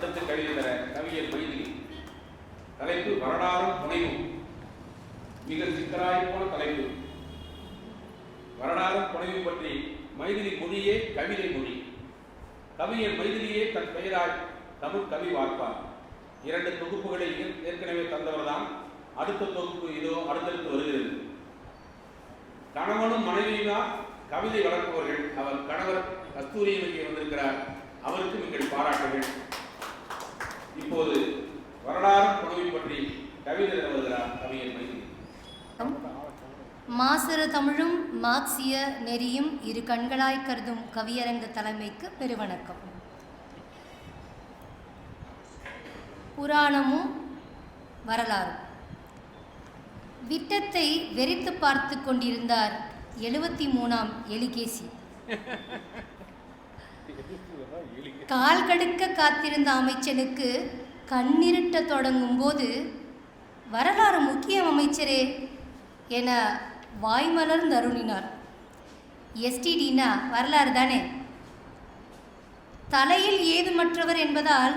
அடுத்து கவிதை தர கவிஞர் மைதிலி தலைப்பு வரலாறும் புனைவும். மிக சிக்கலாய் போன தலைப்பு. வரலாறும் புனைவும் பற்றி மைதிலி மொழியே கவிதை மொழி. கவிஞர் மைதிலியே தன் பெயரால் தமிழ் கவி வார்ப்பார். இரண்டு தொகுப்புகளை ஏற்கனவே தந்தவர்தான். அடுத்த தொகுப்பு இதோ அடுத்தடுத்து வருகிறது. கணவனும் மனைவியுமா கவிதை வளர்ப்பவர்கள். அவர் கணவர் கஸ்தூரியை வந்திருக்கிறார். அவருக்கும் எங்கள் பாராட்டு இப்போது வரலாறு புனவை பற்றி கவிதை எழுத வருகிறார் கவிஞர் மைதிலி மாசறு தமிழும் மார்க்சிய நெறியும் இரு கண்களாய் கருதும் கவியரங்க தலைமைக்கு பெருவணக்கம். புராணமும் வரலாறும். விட்டத்தை வெறித்து பார்த்து கொண்டிருந்தார் எழுபத்தி மூணாம் எலிகேசி. கால் கடுக்க காத்திருந்த அமைச்சனுக்கு கண்ணிருட்ட தொடங்கும் போது வரலாறு முக்கியம் அமைச்சரே என வாய்மலர்ந்து அருளினார் எஸ்டிடினா வரலாறு தானே? தலையில் ஏதுமற்றவர் என்பதால்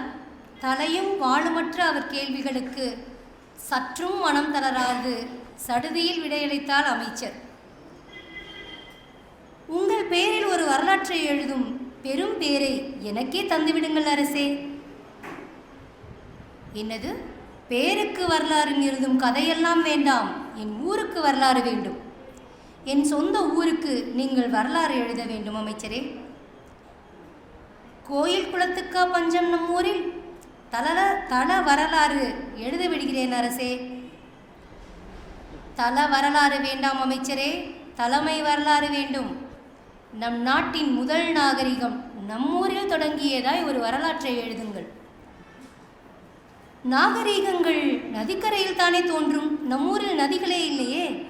தலையும் வாழுமற்ற அவர் கேள்விகளுக்கு சற்றும் மனம் தளராது சடுதியில் விடையளித்தார் அமைச்சர். உங்கள் பேரில் ஒரு வரலாற்றை எழுதும் பெரும் பேரை எனக்கே தந்துவிடுங்கள் அரசே. என்னது? பேருக்கு வரலாறு எழுதும் கதையெல்லாம் வேண்டாம். என் ஊருக்கு வரலாறு வேண்டும். என் சொந்த ஊருக்கு நீங்கள் வரலாறு எழுத வேண்டும் அமைச்சரே. கோயில் குளத்துக்கா பஞ்சம் நம் ஊரில்? தல தல வரலாறு எழுத விடுகிறேன் அரசே. தல வரலாறு வேண்டாம் அமைச்சரே. தலைமை வரலாறு வேண்டும். நம் நாட்டின் முதல் நாகரிகம் நம்மூரில் தொடங்கியதாய் ஒரு வரலாற்றை எழுதுங்கள். நாகரீகங்கள் நதிக்கரையில் தானே தோன்றும்? நம்மூரில் நதிகளே இல்லையே.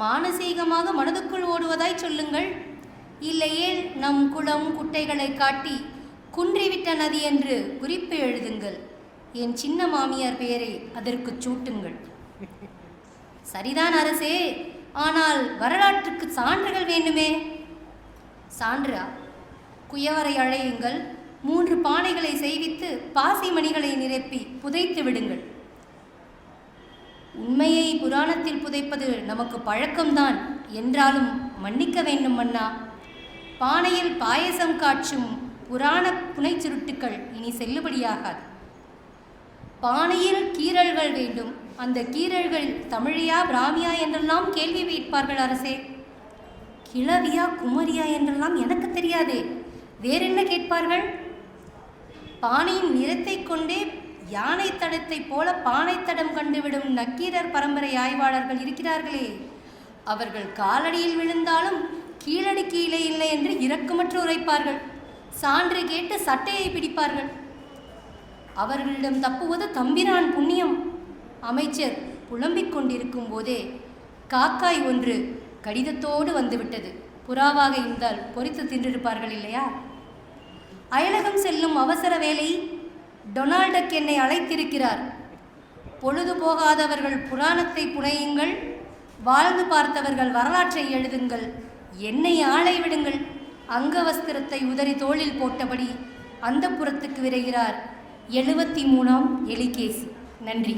மானசீகமாக மனதுக்குள் ஓடுவதாய் சொல்லுங்கள். இல்லையேல் நம் குளம் குட்டைகளை காட்டி குன்றிவிட்ட நதி என்று குறிப்பு எழுதுங்கள். என் சின்ன மாமியார் பெயரை அதற்குச் சூட்டுங்கள். சரிதான் அரசே ஆனால் வரலாற்றுக்கு சான்றுகள் வேண்டுமே. சான்றா? குயவரை அழையுங்கள். மூன்று பானைகளை செய்வித்து பாசி மணிகளை நிரப்பி புதைத்து விடுங்கள். உண்மையை புராணத்தில் புதைப்பது நமக்கு பழக்கம்தான். என்றாலும் மன்னிக்க வேண்டும் அண்ணா. பானையில் பாயசம் காட்சும் புராண புனைச்சுருட்டுக்கள் இனி செல்லுபடியாகாது. பானையில் கீறல்கள் வேண்டும். அந்த கீறல்கள் தமிழியா பிராமியா என்றெல்லாம் கேள்வி வைப்பார்கள் அரசே. கிழவியா குமரியா என்றெல்லாம் எனக்கு தெரியாதே. வேறென்ன கேட்பார்கள்? பானையின் நிறத்தை கொண்டே யானை தடத்தைப் போல பானை தடம் கண்டுவிடும் நக்கீரர் பரம்பரை ஆய்வாளர்கள் இருக்கிறார்களே. அவர்கள் காலடியில் விழுந்தாலும் கீழடி கீழே இல்லை என்று இரக்கமற்று உரைப்பார்கள். சான்று கேட்டு சட்டையை பிடிப்பார்கள். அவர்களிடம் தப்புவது தம்பிரான் புண்ணியம். அமைச்சர் புலம்பிக் கொண்டிருக்கும் போதே காக்காய் ஒன்று கடிதத்தோடு வந்துவிட்டது. புறாவாக இருந்தால் பொறித்து தின்றிருப்பார்கள் இல்லையா? அயலகம் செல்லும் அவசர வேலை டொனால்டக் என்னை அழைத்திருக்கிறார். பொழுது போகாதவர்கள் புராணத்தை புனையுங்கள் வாழ்ந்து பார்த்தவர்கள் வரலாற்றை எழுதுங்கள் என்னை ஆளை விடுங்கள். அங்கவஸ்திரத்தை உதறி தோளில் போட்டபடி அந்த புறத்துக்கு விரைகிறார். எழுபத்தி மூணாம் எலிகேசி. நன்றி.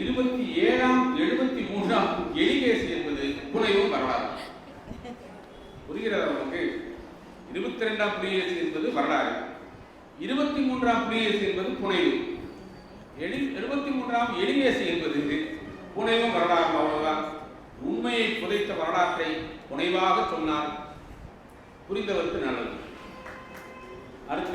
இருபத்தி ஏழாம் எழுபத்தி மூன்றாம் எலிகேசி என்பது புனைவும் வரலாறு புரிகிறதா உங்களுக்கு குடியரசு என்பது வரலாறு. இருபத்தி மூன்றாம் குடியரசு என்பது புனைவு. எலி எழுபத்தி மூன்றாம் எளியரசு என்பது புனைவும் வரலாறு அவ்வளவுதான். உண்மையை புதைத்த வரலாற்றை புனைவாக சொன்னால் புரிந்தவருக்கு நல்லது. அடுத்து